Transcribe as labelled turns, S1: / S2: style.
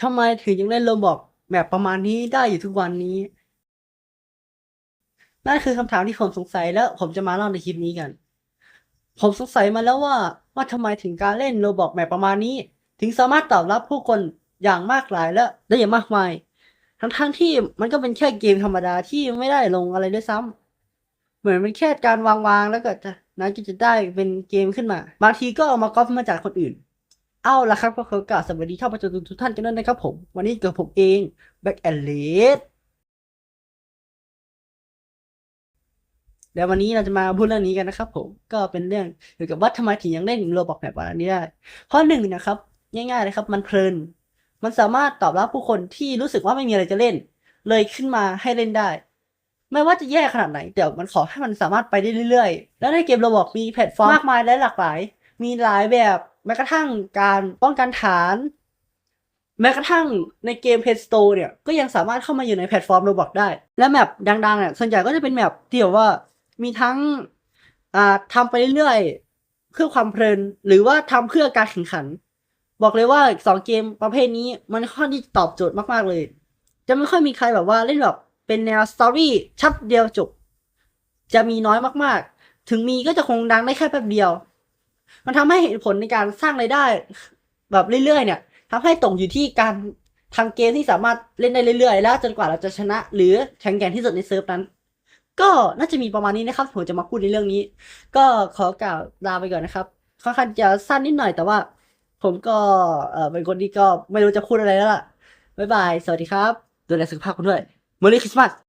S1: ทำไมถึงยังเล่นโรบอกแบบประมาณนี้ได้อยู่ทุกวันนี้ นั่นคือคำถามที่ผมสงสัยแล้วผมจะมาเล่าในคลิปนี้กัน ผมสงสัยมาแล้วว่าว่าทำไมถึงการเล่นโรบอกแบบประมาณนี้ ถึงสามารถตอบรับผู้คนอย่างมากหลายและได้อย่างมากมาย ทั้งๆที่มันก็เป็นแค่เกมธรรมดาที่ไม่ได้ลงอะไรด้วยซ้ำเหมือนเป็นแค่การวางวางๆแล้วก็จะนั้นก็จะได้เป็นเกมขึ้นมา บางทีก็เอามาก๊อปมาจากคนอื่น เอาละครับก็ขอกล่าวสวัสดีท่านผู้ชมทุกท่านกันด้วยนะครับผม วันนี้เกิดผมเอง Back and l a t แล้ววันนี้เราจะมาพูดเรื่องนี้กันนะครับผมก็เป็นเรื่องเกี่ยวกับว่าทำไมถึงยังเล่นโรบอกแบบวันนี้ได้ข้อหนึ่งนะครับ ง่ายๆเลยครับ มันเพลิน มันสามารถตอบรับผู้คนที่รู้สึกว่าไม่มีอะไรจะเล่น เลยขึ้นมาให้เล่นได้ ไม่ว่าจะแย่ขนาดไหนเดี๋ยวมันขอให้มันสามารถไปได้เรื่อยๆ แล้วในเกมโรบอกมีแพลตฟอร์มมากมายและหลากหลาย มีหลายแบบ แม้กระทั่งการป้องกันฐาน แม้กระทั่งในเกม Play Store เนี่ย ก็ยังสามารถเข้ามาอยู่ในแพลตฟอร์มโรบอกได้ และแมปดังๆเนี่ยส่วนใหญ่ก็จะเป็นแมปที่แบบว่ามีทั้งอ่าทำไปเรื่อยๆเพื่อความเพลิน หรือว่าทำเพื่อการแข่งขัน บอกเลยว่าสองเกมประเภทนี้มันค่อนที่ตอบโจทย์มากๆเลย จะไม่ค่อยมีใครแบบว่าเล่นแบบเป็นแนวสตอรี่ชับเดียวจบ จะมีน้อยมากๆ ถึงมีก็จะคงดังได้แค่แป๊บเดียว มันทำให้เห็นผลในการสร้างรายได้ แบบเรื่อยๆ เนี่ยทำให้ตกอยู่ที่การทำเกมที่สามารถเล่นได้เรื่อยๆ แล้วจนกว่าเราจะชนะ หรือแข่งแกร่งที่สุดในเซิร์ฟนั้น ก็น่าจะมีประมาณนี้นะครับผมจะมาพูดในเรื่องนี้ ก็ขอกล่าวลาไปก่อนนะครับค่อนข้างจะสั้นนิดหน่อยแต่ว่า ผมก็เออเป็นคนที่ก็ไม่รู้จะพูดอะไรแล้วล่ะบ๊ายบาย สวัสดีครับ ดูแลสุขภาพกันด้วย Merry Christmas